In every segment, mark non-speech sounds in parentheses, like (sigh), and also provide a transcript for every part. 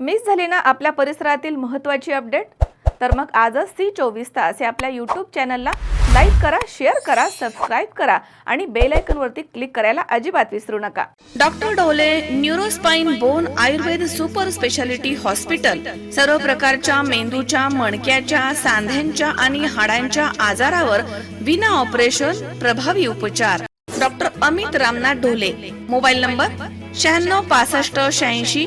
Miss झाली ना आपल्या परिसरातील महत्त्वाची अपडेट तर मग आजच सी चोवीस तास या आपल्या यूट्यूब चॅनलला लाईक करा शेअर करा सबस्क्राईब करा आणि बेल आयकॉनवरती क्लिक करायला अजिबात विसरू नका. Doctor Dole neuro spine bone Ayurveda super speciality hospital सर्व प्रकारच्या मेंदूच्या मणक्याच्या सांध्यांच्या आणि हाडांच्या आजारावर विना ऑपरेशन प्रभावी उपचार. Doctor Amit Ramnath Dhole mobile number शहाण्णव पासष्ट शहाऐंशी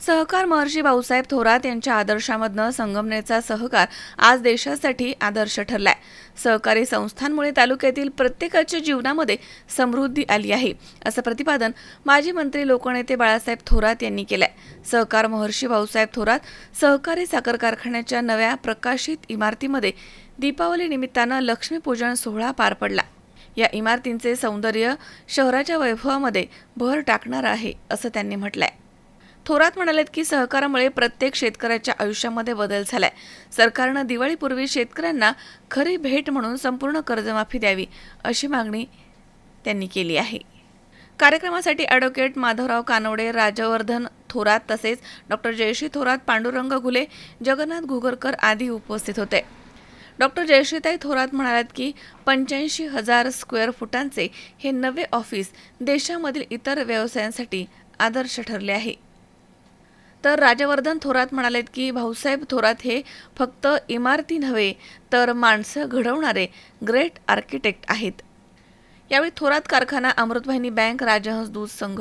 सहकार महर्षी भाऊसाहेब थोरात यांच्या आदर्शामधनं संगमनेरचा सहकार आज देशासाठी आदर्श ठरलाय. सहकारी संस्थांमुळे तालुक्यातील प्रत्येकाच्या जीवनामध्ये समृद्धी आली आहे असं प्रतिपादन माजी मंत्री लोकनेते बाळासाहेब थोरात यांनी केलंय. सहकार महर्षी भाऊसाहेब थोरात सहकारी साखर कारखान्याच्या नव्या प्रकाशित इमारतीमध्ये दीपावली निमित्तानं लक्ष्मीपूजन सोहळा पार पडला. या इमारतींचे सौंदर्य शहराच्या वैभवामध्ये भर टाकणार आहे असं त्यांनी म्हटलंय. थोरात म्हणालेत की सहकारामुळे प्रत्येक शेतकऱ्याच्या आयुष्यामध्ये बदल झालाय. सरकारनं दिवाळीपूर्वी शेतकऱ्यांना खरी भेट म्हणून संपूर्ण कर्जमाफी द्यावी अशी मागणी त्यांनी केली आहे. कार्यक्रमासाठी ॲडव्होकेट माधवराव कानवडे राजवर्धन थोरात तसेच डॉक्टर जयश्री थोरात पांडुरंग घुले जगन्नाथ घुगरकर आदी उपस्थित होते. डॉक्टर जयश्रीताई थोरात म्हणाल्यात की पंच्याऐंशी हजार स्क्वेअर फुटांचे हे नवे ऑफिस देशामधील इतर व्यवसायांसाठी आदर्श ठरले आहे. तर राजवर्धन थोरात म्हणालेत की भाऊसाहेब थोरात हे फक्त इमारती नव्हे तर माणसं घडवणारे ग्रेट आर्किटेक्ट आहेत. यावेळी थोरात कारखाना अमृतवाहिनी बँक राजहंस दूध संघ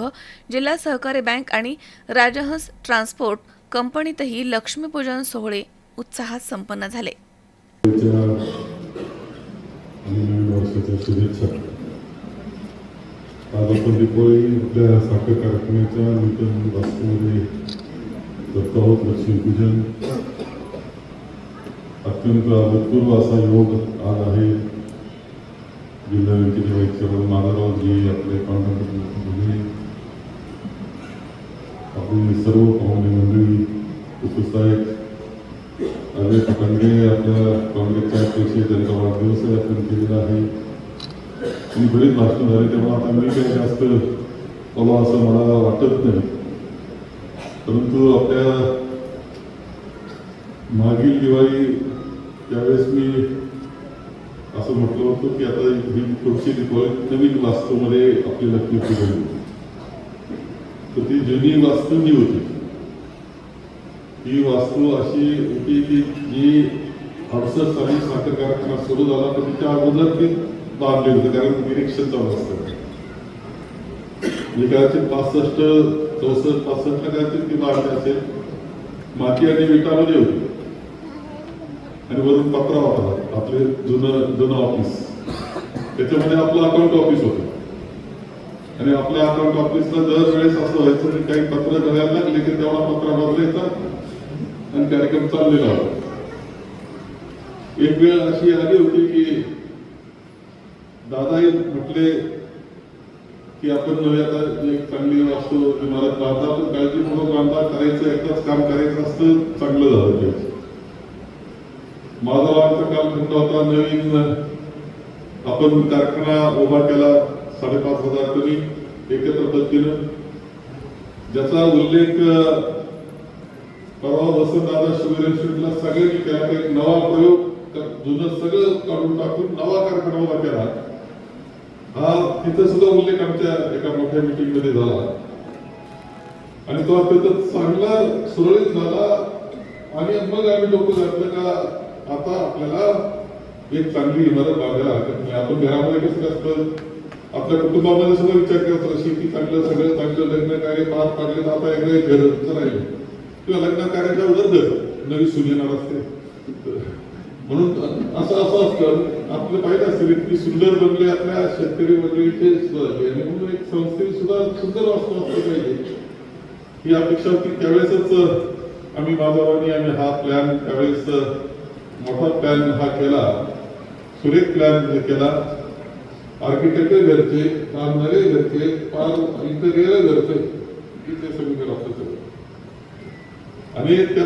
जिल्हा सहकारी बँक आणि राजहंस ट्रान्सपोर्ट कंपनीतही लक्ष्मीपूजन सोहळे उत्साहात संपन्न झाले. आज आपण दीपावली आपल्या साखर कारखान्याच्या नूतन वास्तूमध्ये करतो आहोत लक्ष्मीपूजन अत्यंत अभूतपूर्व असा योग आज आहे जिल्हा बँकेचे माधवरावजी आपले पांडुरंग आपली सर्व पाहुणे मंडळी उपस्थित आहेत अजय खंडे आपल्या काँग्रेसच्या अध्यक्ष त्यांचा वाढदिवस आपण केलेला आहे आणि बरीच भाषणं झाली तेव्हा आता मी काही जास्त बाबा असं मला वाटत नाही। परंतु आपल्या मागील दिवाळी त्यावेळेस मी असं म्हटलं होतं की आता ही पुढची दिवाळी नवीन वास्तूमध्ये आपली लक्ष्मी पूजन होती. तर ती जुनी वास्तू जी होती ही वास्तू अशी होती की जी अडसष्ट साली साखर कारखाना सुरू झाला तर त्या अगोदर ती बांधली होती कारण निरीक्षण चालू असतं म्हणजे कदाचित पासष्ट चौसष्ट पासष्ट कदाचित ती मागणी असेल. माती आणि विटामध्ये होती आणि वरून पत्रा होता आपले जुनं जुनं ऑफिस त्याच्यामध्ये आपलं अकाउंट ऑफिस होतं. आणि आपल्या अकाउंट ऑफिसला दरवेळेस असं व्हायचं की काही पत्र करायला लागले की तेवढा पत्रा बदलायचा आणि कार्यक्रम चाललेला होता. एक वेळ अशी आली होती की दादा म्हटले की आपण नव्हे आता एक चांगली वास्तू इमारत बांधा पण काळजीपूर्वक बांधा करायचं एकदाच काम करायचं असतं चांगलं झालं पाहिजे माझा आमचा काल खंड होता नवीन आपण कारखाना उभा केला साडेपाच हजार कमी एकत्र पद्धतीनं. ज्याचा उल्लेख परवा वसंत दादा शुगर इन्स्टिट्यूटला सगळ्यांनी केला एक नवा प्रयोग जुनं सगळं काढून टाकून नवा कारखाना उभा केला. हा तिथं सुद्धा उल्लेख आमच्या एका मोठ्या मीटिंगमध्ये झाला. आणि तो अत्यंत चांगला सुरळीत झाला. आणि मग आम्ही लोक घातलं का आता आपल्याला एक चांगली इमारत बांधायला हरकत नाही आपण घरामध्ये कसं असतं. आपल्या कुटुंबामध्ये सुद्धा विचार करतो शेती चांगलं सगळं चांगलं लग्न कार्य पार पाडलेलं आता एक घर राहिले किंवा लग्न कार्याच्या अगोदर नवी सूर्यनार असते. म्हणून असं असं असतं आपलं पाहिलं असेल इतकी सुंदर बनले आपल्या शेतकरी मंडळीचे म्हणून एक संस्थेने सुद्धा सुंदर वास्तू असलं पाहिजे. ही अपेक्षा होती त्यावेळेसच आम्ही माधवानी आम्ही हा प्लॅन त्यावेळेस मोठा प्लॅन हा केला. सुरेख प्लॅन केला. आर्किटेक्ट घरचे बांधणारे घरचे पार इंटेरियर घरचे इथे सगळीकडे आपलं आणि त्या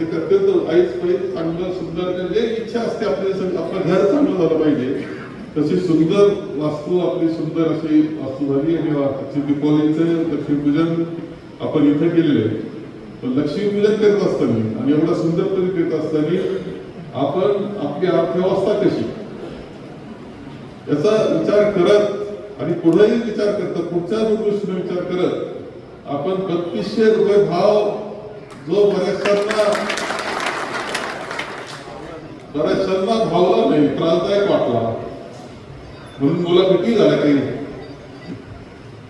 एक अत्यंत आईच पाहिजे चांगलं सुंदर जे इच्छा असते आपली आपलं घर चांगलं झालं पाहिजे. तशी सुंदर वास्तू आपली सुंदर अशी वास्तू झाली. आणि दीपावलीचं लक्ष्मीपूजन आपण इथे केलेलं आहे. पण लक्ष्मीपूजन करत असताना आणि एवढा सुंदर तरी करत असताना आपण आपली अर्थव्यवस्था कशी? याचा विचार करत आणि पुढेही विचार करत पुढच्या दृष्टीने विचार करत आपण बत्तीसशे रुपये भाव जो बऱ्याचशांना बऱ्याचशांना भावला नाही त्रासदायक वाटला. म्हणून मुला भीती झाला काही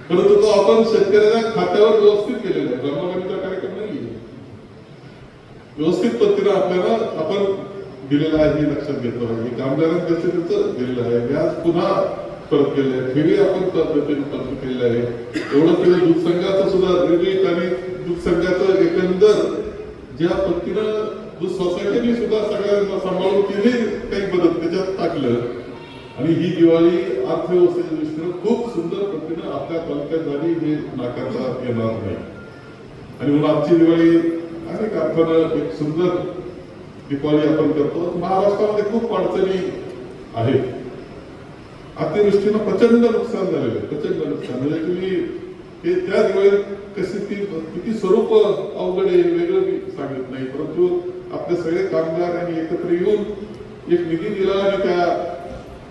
परंतु तो आपण शेतकऱ्याच्या खात्यावर व्यवस्थित केलेला आहे. ब्रह्मगणिता कार्यक्रम नाही व्यवस्थित पद्धतीनं आपल्याला आपण दिलेलं आहे हे लक्षात घेतलं पाहिजे. कामगारांना त्याचं त्याचं दिलेलं आहे. व्याज पुन्हा परत केलेलं आहे. ठेवी आपण परत केलेलं आहे. एवढं केलं दूध संघाचं सुद्धा रेल्वे आणि दूध संघाचं एकंदर ज्या पद्धतीनं दूध सोसायटीने सुद्धा सगळ्यांना सांभाळून तिने काही बदल त्याच्यात टाकलं. आणि ही दिवाळी अर्थव्यवस्थेच्या दृष्टीनं खूप सुंदर पद्धतीनं आपल्या तालुक्यात झाली हे नाकारता येणार नाही. आणि म्हणून आजची दिवाळी अनेक अर्थानं एक सुंदर दिवाळी आपण करतो. महाराष्ट्रामध्ये खूप अडचणी आहेत. अतिवृष्टीनं प्रचंड नुकसान झालेलं आहे प्रचंड नुकसान. म्हणजे तुम्ही हे त्या दिवाळीत कशी ती किती स्वरूप अवघड आहे वेगळं मी सांगत नाही. परंतु आपले सगळे कामगार आणि एकत्र येऊन एक निधी दिला आणि त्या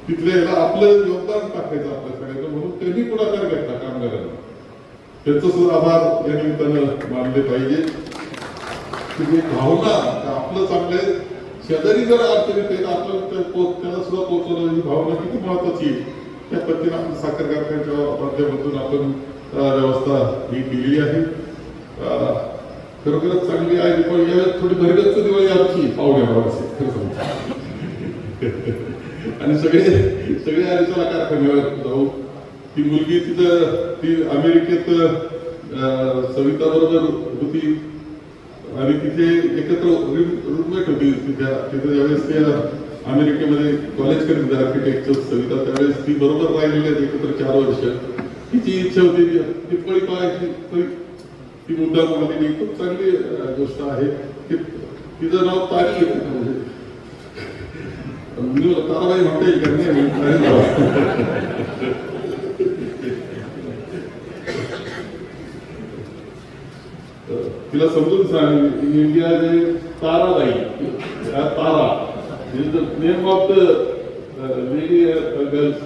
तिथल्या याला आपलं योगदान टाकायचं आपल्या सगळ्यांना म्हणून त्यांनी पुढाकार घेतला कामगारांना. त्यांचं सुद्धा आभार या निमित्तानं मानले पाहिजे. भावना आपलं चांगलं आहे? शेजारी जर अडचणीत येईल आपलं त्याला सुद्धा पोहोचवलं ही भावना किती महत्वाची आहे? त्या पद्धतीने आपण साखर कारखान्याच्या माध्यमातून आपण व्यवस्था ही केलेली आहे. खरोखरच चांगली आहे पण यावेळेस थोडी भरगच्च दिवाळी आमची पाहुण्या भावाची खरं सांगतो. (laughs) आणि सगळे सगळे आले चला कारखान्यावर जाऊ ती मुलगी तिथं ती अमेरिकेत अं, सविता बरोबर होती. आणि तिथे एकत्र रूममेट होती तिथे तिथे ज्यावेळेस ते अमेरिकेमध्ये कॉलेज करत होते आर्किटेक्चर सविता त्यावेळेस ती बरोबर राहिलेली आहेत एकत्र चार वर्ष. तिची इच्छा होती ती. ती पळी पाहायची पळी ती मुद्दा म्हणली खूप चांगली गोष्ट आहे. की तिचं नाव तारी आहे. म्हणजे ताराबाई म्हणता येईल का नाही तिला समजून सांग इंडिया जे Tarabai Tara. Is the name of the lady girls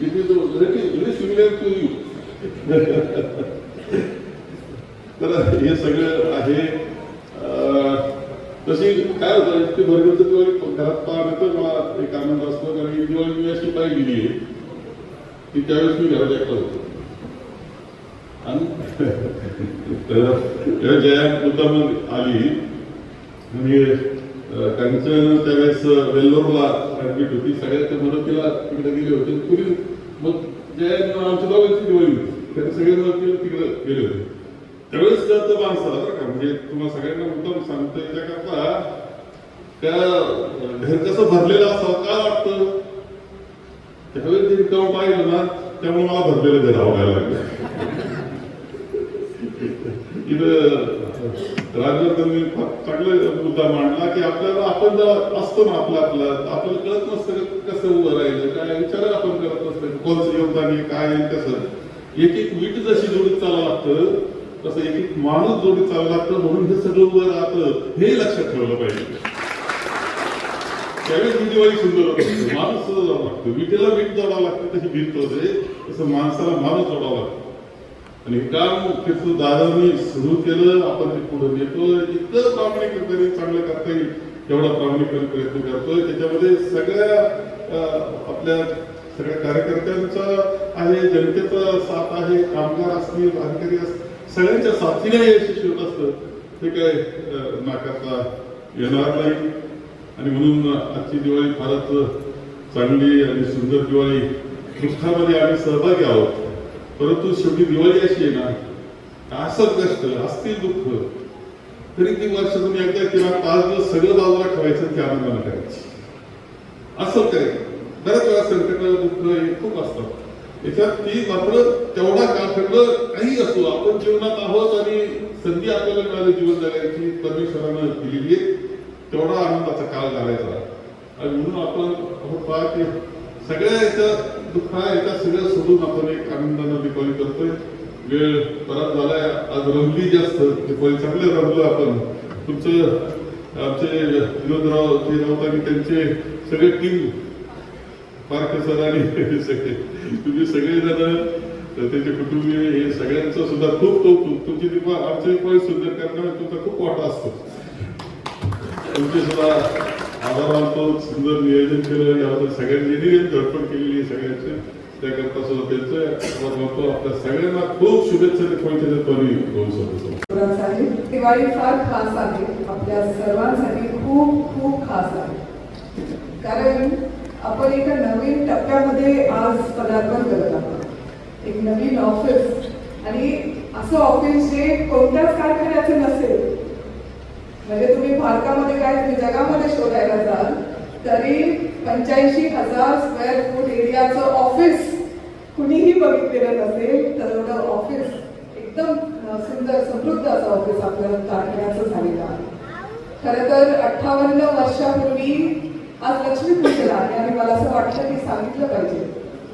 It is very, very similar to you. तर हे सगळं आहे तशी काय होतं इतकी भरगत दिवाळी घरात पाहत तर मला एक आनंद असतो कारण ही दिवाळी मी अशी पाहिली गेली आहे की त्यावेळेस मी घरात एकटा होतो आणि जया मुद्दा आली म्हणजे त्यांच्या त्यावेळेस वेल्लोरला ऍडमिट होती. सगळ्याच्या मदतीला तिकडे गेले होते. पुढे मग जे आमच्या दोघांची दिवाळी होती. सगळे मदतीला तिकडे गेले होते. त्यावेळेस कळतं माणसाला बरं का. म्हणजे तुम्हाला सगळ्यांना मुद्दाम सांगता याच्याकरता त्या अं, घर कसं भरलेलं असावं काय वाटतं? त्यावेळेस जे पाहिलं ना त्यामुळे मला भरलेलं घर आवडायला लागलं. राजकारणी चांगला मुद्दा मांडला की आपल्याला आपण जर असतो ना आपलं आपलं आपल्याला कळत नसतं का कसं उभं राहिलं काय विचार आपण करत नसतं कोणचं योगदान आहे काय कसं? एक एक वीट जशी जोडीत चालावं लागतं तसं एक एक माणूस जोडीत चालावं लागतं म्हणून हे सगळं उभं राहतं हे लक्षात ठेवलं पाहिजे. त्यावेळेस ही दिवाळी सुंदर माणूस सुद्धा जावं लागतं. विटेला वीट जोडावं लागतं तशी भिंत होते. तसं माणसाला माणूस जोडावं लागतं. आणि हे काम मुख्यत्व दादांनी सुरू केलं आपण ते पुढे नेतो इतकं प्रामाणिकपणे चांगलं करता येईल तेवढा प्रामाणिकपणे प्रयत्न करतोय. त्याच्यामध्ये सगळ्या आपल्या सगळ्या कार्यकर्त्यांचा आहे जनतेचा साथ आहे कामगार असतील अधिकारी असतील सगळ्यांच्या साथीने यशस्वी होत असतं. ते काय नाकारता येणार नाही. आणि म्हणून आजची दिवाळी फारच चांगली आणि सुंदर दिवाळी दुःखामध्ये आम्ही सहभागी आहोत. परंतु शेवटी दिवाळी अशी येणार ना असं कष्ट असतील दुःख. तरी ती वर्षातून एकदा किंवा पाच दिवस सगळं बाजूला ठेवायचं आणि ते आनंदानं करायची. असं काय? बऱ्याच वेळा संकट दुःख हे खूप असतात याच्यात ती मात्र तेवढा कालखंड काही असो आपण जीवनात आहोत आणि संधी आपल्याला मिळाली जीवन जगायची परमेश्वरानं दिलेली तेवढा आनंदाचा काळ घालायचा. आणि म्हणून आपण आपण पाहते सगळ्या याच्यात दुःख याच्या सगळं सोडून आपण एक आनंदानं दीपावली करतोय? वेळ परत झालाय आज रमली जास्त. दीपावली चांगले रमलो आपण. तुमचं आमचे विनोदराव जे राऊत आणि त्यांचे सगळे टीम पार्क सर आणि सगळे. तुम्ही सगळेजण त्याचे कुटुंबीय हे सगळ्यांचं सुद्धा खूप कौतुक तुमची दीपा आमचे पण सुंदर करणार तुमचा खूप वाटा असतो. तुमचे सुद्धा आभार मानतो सुंदर नियोजन केलं याबद्दल सगळ्यांनी नियोजन धडपड केलेली आहे सगळ्यांचे. त्याकरता सुद्धा त्यांचं म्हणतो आपल्या सगळ्यांना खूप शुभेच्छा दीपावलीच्या शकतो दिवाळी फार खास आहे. आपल्या सर्वांसाठी खूप खूप खास आहे. कारण आपण एका नवीन टप्प्यामध्ये आज पदार्पण करत आहोत. एक नवीन ऑफिस आणि असं ऑफिस जे कोणत्याच कारखान्याचं नसेल म्हणजे तुम्ही भारतामध्ये काय तुम्ही जगामध्ये शोधायला जाल तरी पंच्याऐंशी हजार स्क्वेअर फूट एरियाचं ऑफिस कुणीही बघितलेलं नसेल तर एवढं ऑफिस एकदम सुंदर समृद्ध असं ऑफिस आपल्याला कारखान्याचं झालेलं आहे. खरं तर अठ्ठावन्न वर्षापूर्वी आज लक्ष्मीपूजन आहे आणि मला असं वाटतं की सांगितलं पाहिजे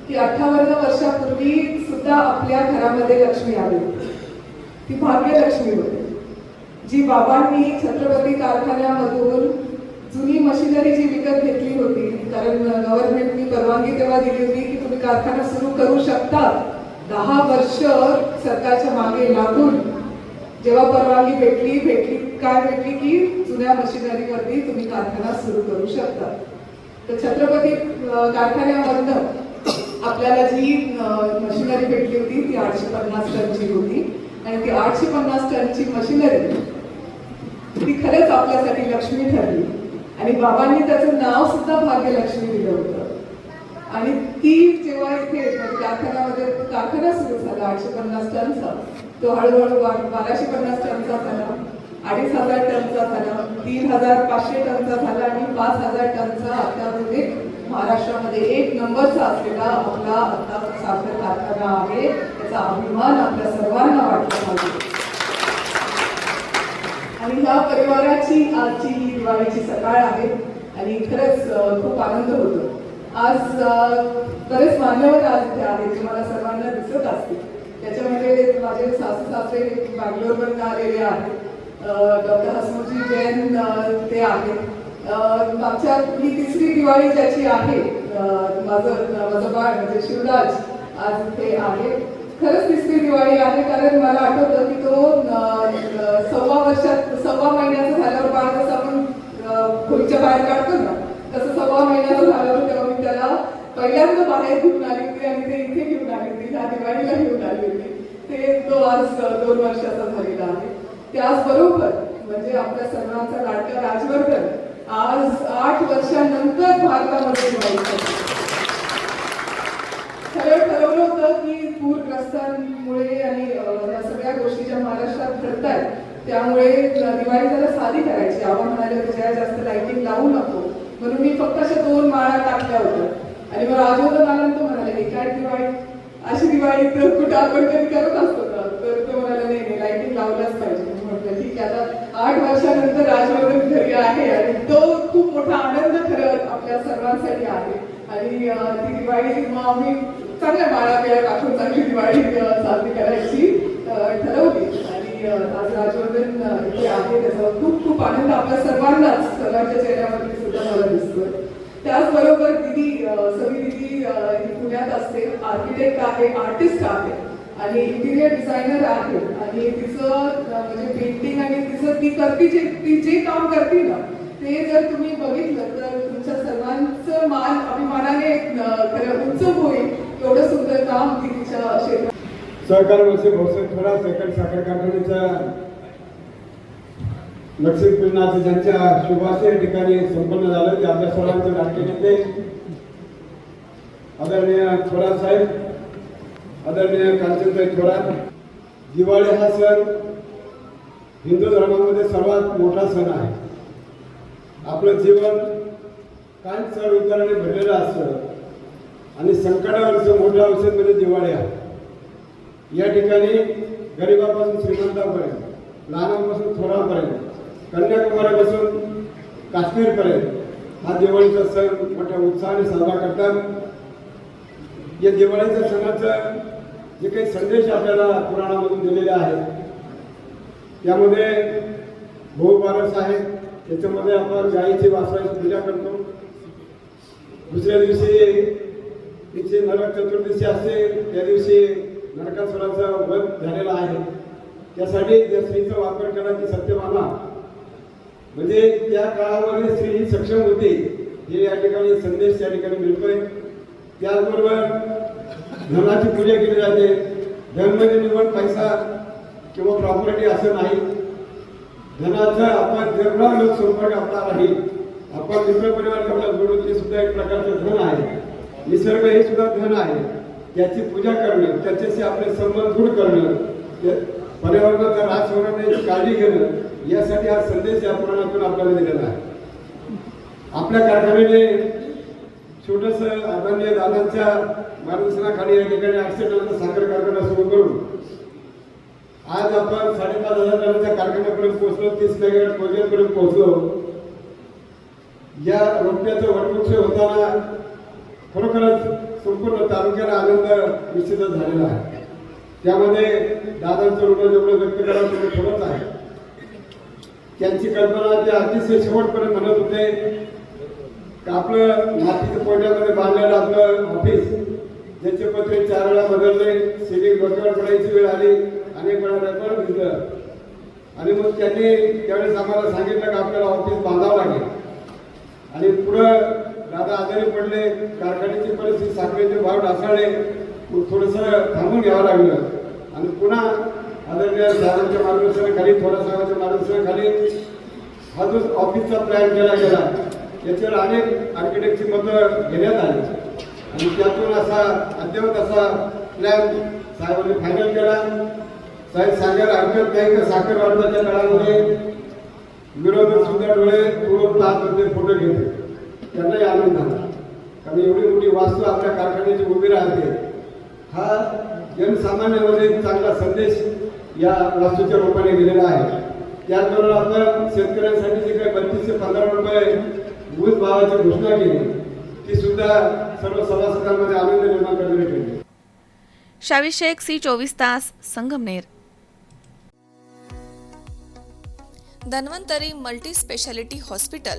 की अठ्ठावन्न वर्षापूर्वी सुद्धा आपल्या घरामध्ये लक्ष्मी आली. ती भाग्यलक्ष्मी होती. जी बाबांनी छत्रपती कारखान्यामधून जुनी मशिनरी जी विकत घेतली होती कारण गव्हर्नमेंटनी परवानगी तेव्हा दिली होती की तुम्ही कारखाना सुरू करू शकता. दहा वर्ष सरकारच्या मागे लागून जेव्हा परवानगी भेटली भेटली काय भेटली की जुन्या मशिनरीवरती तुम्ही कारखाना सुरू करू शकता. तर छत्रपती कारखान्यामधनं आपल्याला जी मशिनरी भेटली होती ती आठशे पन्नास टनची होती. आणि ती आठशे पन्नास टनची मशिनरी ती खरंच आपल्यासाठी लक्ष्मी ठरली. आणि बाबांनी त्याचं नाव सुद्धा भाग्यलक्ष्मी दिलं होतं. आणि ती जेव्हा इथे कारखान्यामध्ये कारखाना सुरू झाला आठशे पन्नास टनचा. तो हळूहळू बाराशे पन्नास टनचा झाला अडीच हजार टनचा झाला तीन हजार पाचशे टनचा झाला आणि पाच हजार टनचा आतामध्ये म्हणजे महाराष्ट्रामध्ये एक नंबरचा असलेला आपला आता साखर कारखाना आहे. त्याचा अभिमान आपल्या सर्वांना वाटला पाहिजे. आणि ह्या परिवाराची आजची ही दिवाळीची सकाळ आहे आणि खरंच खूप आनंद होतो. आज बरेच मान्यवर आज इथे आहेत जे मला सर्वांना दिसत असतील. त्याच्यामध्ये माझे सासू सासरे बँगलोरवरून आलेले आहेत. डॉक्टर हसमुजी जैन ते आहेत. मागच्या ही तिसरी दिवाळी ज्याची आहे माझं माझं बाळ म्हणजे शिवराज आज इथे आहे. खरंच तिसरी दिवाळी आहे कारण मला आठवतं की तो सव्वा वर्षात सव्वा महिन्याचा झाल्यावर बाळ जसं आपण खोलीच्या बाहेर काढतो ना तसं सव्वा महिन्याचं झाल्यावर तेव्हा मी त्याला पहिल्यांदा बाहेर घेऊन आली होती आणि ते इथे घेऊन आली होती ह्या दिवाळीला घेऊन आली होती. ते तो आज दोन वर्षाचा झालेला आहे. त्याचबरोबर म्हणजे आपल्या सर्वांचा लाडका राजवर्धन आज आठ वर्षानंतर भारतामध्ये खरं ठरवलं होतं की पूरग्रस्तांमुळे आणि या सगळ्या गोष्टी ज्या महाराष्ट्रात घडतायत त्यामुळे दिवाळी जरा साधी करायची. आव्हान म्हणाले होते ज्या जास्त लाईटिंग लावू नको. म्हणून मी फक्त अशा दोन माळा टाकल्या होत्या. आणि मग राजवर्धन तो म्हणाले हे काय दिवाळी? अशी दिवाळी तर कुठं आपण कधी करत असतो का? तर तो म्हणाले नाही नाही लाईटिंग लावल्याच पाहिजे. म्हटलं ठीक आहे आता आठ वर्षानंतर राजवर्धन घरी आहे आणि तो खूप मोठा आनंद खरं आपल्या सर्वांसाठी आहे. आणि ती दिवाळी मग आम्ही चांगल्या माळा बिळा टाकून चांगली दिवाळी साजरी करायची ठरवली. आणि आज राजवर्धन इथे आहे त्याचा खूप खूप आनंद आपल्या सर्वांनाच सर्वांच्या चेहऱ्यावरती सुद्धा मला दिसतोय. त्याचबरोबर दिदी सवी दिदी पुण्यात असते आर्किटेक्ट आहे आर्टिस्ट आहे आणि इंटिरियर डिझायनर आहे. आणि तिचं म्हणजे पेंटिंग आणि तिचं ती करते जे ती जे काम करते ना ते जर तुम्ही बघितलं तर तुमच्या सर्वांचं मान अभिमानाने खरं उंच होईल. एवढं सुंदर काम तिच्या क्षेत्रात सहकार वर्षे भोसले थोडा सेकंड साखर कारखान्याच्या लक्ष्मीपूजनाचं ज्यांच्या शुभाशय ठिकाणी संपन्न झालं. ते आपल्या सर्वांचे लाडके नेते. आदरणीय थोरात साहेब आदरणीय कांचनताई थोरात दिवाळी हा सण हिंदू धर्मामध्ये सर्वात मोठा सण आहे. आपलं जीवन काय चढ उताराने भरलेलं असतं. आणि संकटावरचं मोठं औषध म्हणजे दिवाळी आहे या ठिकाणी गरिबापासून श्रीमंतापर्यंत लहानांपासून थोरापर्यंत कन्याकुमारीपासून काश्मीरपर्यंत हा दिवाळीचा सण मोठ्या उत्साहाने साजरा करतात. या दिवाळीच्या सणाचा जे काही संदेश आपल्याला पुराणामधून दिलेले आहेत त्यामध्ये बहुबारस आहे त्याच्यामध्ये आपण गायीची वासराची पूजा करतो. दुसऱ्या दिवशी तिथे नरक चतुर्दशी असते त्या दिवशी नरकासुराचा वध झालेला आहे. त्यासाठी त्या स्त्रीचा वापर करा की सत्यभामा. म्हणजे त्या काळामध्ये स्त्री ही सक्षम होती. हे या ठिकाणी संदेश त्या ठिकाणी मिळतोय. त्याचबरोबर धनाची पूजा केली जाते. धन म्हणजे निवड पैसा किंवा प्रॉपर्टी असं नाही. धनाचा आपण जेवढा लोक संपर्क आपला राहील आपण मित्र परिवार आपला जोडून ते सुद्धा एक प्रकारचं धन आहे. निसर्ग हे सुद्धा धन आहे. त्याची पूजा करणं त्याच्याशी आपले संबंध दृढ करणं पर्यावरणाचा ऱ्हास होणार नाही काळजी घेणं यासाठी हा संदेश या पुराणातून आपल्याला दिलेला आहे. आपल्या कारखान्याने छोटस आदरणीय दादांच्या मार्गदर्शनाखाली या ठिकाणी आठशे टनाचा साखर कारखाना सुरू करून आज आपण साडेपाच हजार टनाच्या कारखान्यापर्यंत पोहोचलो तीस मेगावॅट प्रोजेक्टपर्यंत पोहोचलो. या रोपट्याचं वटवृक्ष होताना खरोखरच संपूर्ण तालुक्याला आनंद निश्चितच झालेला आहे. त्यामध्ये दादांचं ऋण जेवढं व्यक्त करावं तेवढं थोडंच आहे. त्यांची कल्पना ते अतिशय शेवटपर्यंत म्हणत होते का आपलं मातीच्या पोट्यामध्ये बांधलेलं आपलं ऑफिस ज्याचे पत्रे चार वेळा बदलले सिलिंग डोक्यावर पडायची वेळ आली अनेक वेळा रेकॉर्ड दिलं आणि मग त्यांनी त्यावेळेस आम्हाला सांगितलं की आपल्याला ऑफिस बांधावं लागेल. आणि पुढं दादा आजारी पडले कारखान्याची परिस्थिती साखरेचे भाव ढासळले मग थोडंसं थांबून घ्यावं लागलं. आणि पुन्हा आदरणीय साहेबांच्या मार्गदर्शनाखाली थोडा साहेबांच्या मार्गदर्शनाखाली हा जो ऑफिसचा प्लॅन केला गेला याच्यावर अनेक आर्किटेक्टची मतं घेण्यात आली. आणि त्यातून असा अद्यवत असा प्लॅन साहेबांनी फायनल केला. साहेब सांगायला हरकत नाही तर साखर वाढताच्या काळामध्ये? विरोधक सुद्धा डोळे तुळून तास फोटो घेतले त्यांनाही आनंद झाला. कारण एवढी मोठी वास्तू आपल्या कारखान्याची उभी राहते. हा जनसामान्यामध्ये एक चांगला संदेश या वास्तूच्या रूपाने गेलेला आहे. त्याचबरोबर आपण शेतकऱ्यांसाठी जे काही बत्तीसशे पंधरा रुपये ऊस भावाची घोषणा केली ती सुद्धा सर्व सभासदांमध्ये आनंद निर्माण करणारी ठरली शावी शेख सी चोवीस तास Sangamner. Dhanvantari multi speciality hospital.